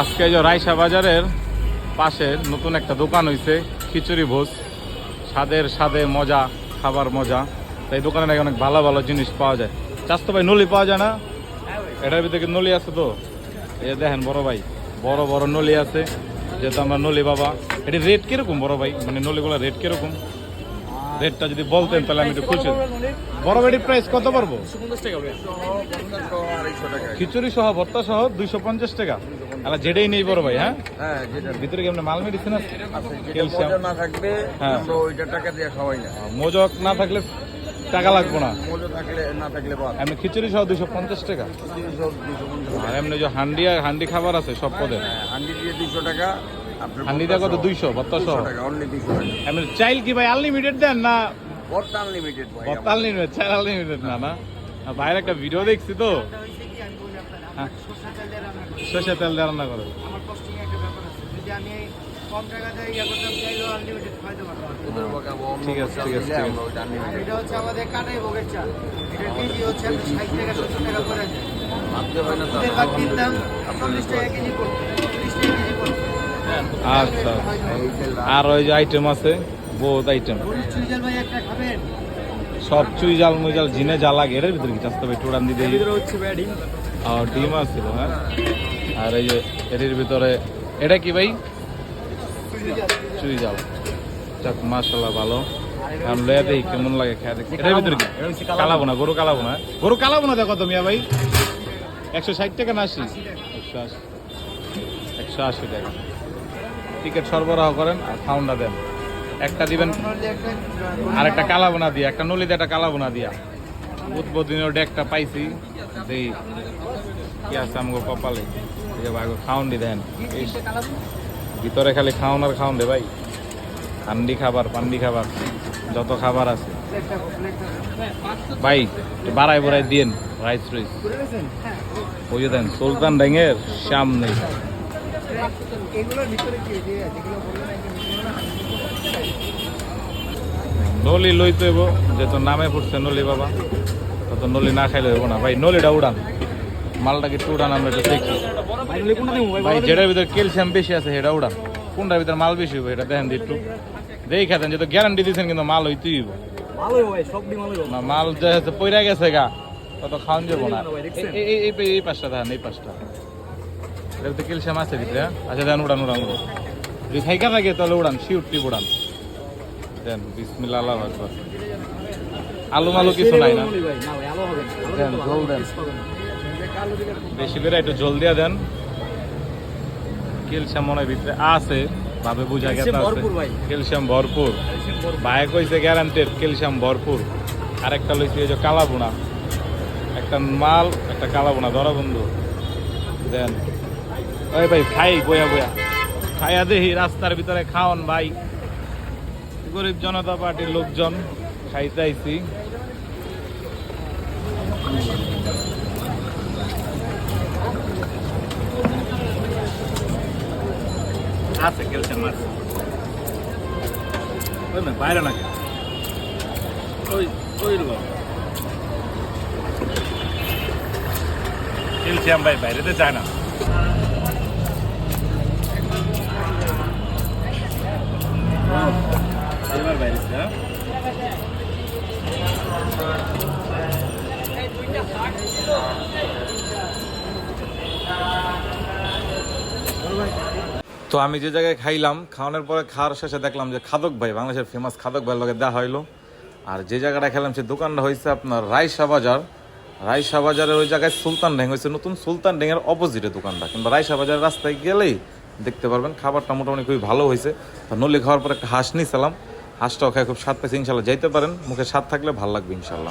আজকে যে রায়সা বাজারের পাশে নতুন একটা দোকান হইছে খিচুড়ি ভোজ। স্বাদের স্বাদে মজা খাবার মজা। তাই দোকানে নাকি অনেক ভালো ভালো জিনিস পাওয়া যায়। চাস্তো ভাই নলি পাওয়া যায় না? এটার ভিতরে কি নলি আছে তো? এই দেখেন বড় ভাই বড় বড় নলি আছে। যেহেতু আমরা নলি বাবা এটি রেট কীরকম বড় ভাই? মানে নলিগুলো রেট কীরকম? রেটটা যদি বলতেন তাহলে আমি একটু খুশি। বড় ভাইটির প্রাইস কত পারব খিচুড়ি সহ ভর্তা সহ দুইশো পঞ্চাশ টাকা। আলা যেটাই নেই বড় ভাই হ্যাঁ? হ্যাঁ যেটা ভিতরে কি আপনার মাল মেডিসিন আছে? আছে ক্যালসিয়াম না থাকবে হ্যাঁ। আমরা ওইটা টাকা দিয়ে খাওয়াই না। মোজক না থাকলে টাকা লাগবে না। মজা থাকলে না থাকলে বাদ। এমনি খিচুড়ি সহ দুইশো পঞ্চাশ টাকা। আর এমনি যে হান্ডি হান্ডি খাবার আছে সব পদে হ্যাঁ হান্ডি দিয়ে দুইশো টাকা হান্ডি দিয়ে কত দুইশো ভর্তা টাকা টাকা। এমনি চাইল কি ভাই আনলিমিটেড দেন না? আনলিমিটেড আনলিমিটেড চাইল আনলিমিটেড না না? একটা ভিডিও দেখছি তো। হ্যাঁ সরষে তেল দিয়ে রান্না করে। আমার কস্টিং একটা ব্যাপার আছে। যদি আমি কম টাকাতে ইয়ে করতাম চাইলেও আনলিমিটেড খাইতে পারতাম। ওদের বাগাবো, অন্য ঠিক আছে, ঠিক আছে, দিলে ঠিক আমরা ওইটা আর এটা হচ্ছে আমাদের কাটাই ভোগের চাল এটা কেজি হচ্ছে আপনি ষাট টাকা সত্তর টাকা করে। যায় ভাবতে হয় না তো, এর বাদ কিনতাম চল্লিশ টাকা কেজি পড়তো চল্লিশ টাকা কেজি পড়তো। আচ্ছা। আর ওই যে আইটেম আছে বহুত আইটেম গরিব চুইজাল ভাই একটা খাবেন? সব চুই জাল মুই জাল জিনে যা লাগে এর ভিতরে কি চাস্তে ভাই টোড়ান দিতে হচ্ছে ব্যাডিং। আর ডিম আছিল হ্যাঁ? আর এই যে এটির ভিতরে এটা কি ভাই? চুই জাল যাক মাশাল্লাহ ভালো। এখন লয়া দেখি কেমন লাগে খেয়ে দেখি। এটার ভিতরে কি? কালাবো না গরু কালাবো না গরু কালাবো না দেখো তো মিয়া ভাই। একশো ষাট টাকা না আশি? একশো আশি। একশো আশি টাকা। টিকিট সরবরাহ করেন আর খাউন্ডা দেন। একটা দিবেন আর একটা কালাবোনা দিয়া একটা নলিতে একটা কালাবোনা দিয়া। উদ্বোধনীয় ডেকটা পাইছি। দেই, কি আছে আমগো কপালে? এই যে দি দেন। ভিতরে খালি খাওন আর খাওন দে ভাই। হান্ডি খাবার, পান্ডি খাবার, যত খাবার আছে। ভাই বাড়াই বাড়াই দিন রাইস রাইস যে দেন, সুলতান ড্যাঙের সামনে। এগুলোর ভিতরে কি যেহেতু নামে পড়ছে নলি বাবা তত নলি না খাইলে হইব না। ভাই নলিটা উড়ান। মালটা কি একটু উড়ান আমরা একটু দেখি। ভাই যেটার ভিতরে ক্যালসিয়াম বেশি আছে সেটা উড়ান। কোনটার ভিতরে মাল বেশি হইব এটা দেখেন একটু। দেখি খেতেন যেহেতু গ্যারান্টি দিচ্ছেন কিন্তু মাল হইতেই হইব। ডিম ভালোই না মাল যে পইরা গেছে গা তত খাওয়ান যাব না। এই- পাঁচটা দেখেন এই পাঁচটা এটার ভিতরে ক্যালসিয়াম আছে ভিতরে হ্যাঁ? আচ্ছা দেন উড়ান উড়ান উড়ান। যদি খাইকা থাকে তাহলে উড়ান শিউর টিপ উড়ান। দেন বিসমিল্লাহ আল্লাহ আকবার। আলু মালু কিছু নাই না? দেন জল দেন। বেশি করে একটু জল দিয়ে দেন। ক্যালসিয়াম মনে ভিতরে আছে ভাবে বুঝা গেছে আছে। ক্যালসিয়াম ভরপুর। ভাই কইছে গ্যারান্টেড ক্যালসিয়াম ভরপুর। আর একটা লইছে এই যে কালাবোনা একটা মাল একটা কালাবোনা ধরা বন্ধু। দেন। ওই ভাই খাই বয়া বয়া। খাইয়া দেখি রাস্তার ভিতরে খাওন ভাই। গরিব জনতা পার্টির লোকজন। খাইতে আইছি আছে ক্যালসিয়াম আছে ওই না বাইরে নাকি ওই ওই লো ক্যালসিয়াম ভাই বাইরেতে যায় না এবার বাইরে তো আমি যে জায়গায় খাইলাম, খাওয়ানোর পরে খাওয়ার শেষে দেখলাম যে খাদক ভাই, বাংলাদেশের ফেমাস খাদক ভাইয়ের লগে দেওয়া হইল। আর যে জায়গাটা খেলাম সে দোকানটা হয়েছে আপনার রায়সা বাজার। রায়সা বাজারের ওই জায়গায় সুলতান ড্যাং হয়েছে নতুন সুলতান ড্যাঙের অপোজিটে দোকানটা। কিন্তু রায়সা বাজারের রাস্তায় গেলেই দেখতে পারবেন, খাবারটা মোটামুটি খুবই ভালো হয়েছে নলি খাওয়ার পর একটা হাঁস নিয়েছিলাম হাঁসটাও খায় খুব স্বাদ পেয়েছে ইনশাল্লাহ যাইতে পারেন। মুখে স্বাদ থাকলে ভালো লাগবে ইনশাল্লাহ।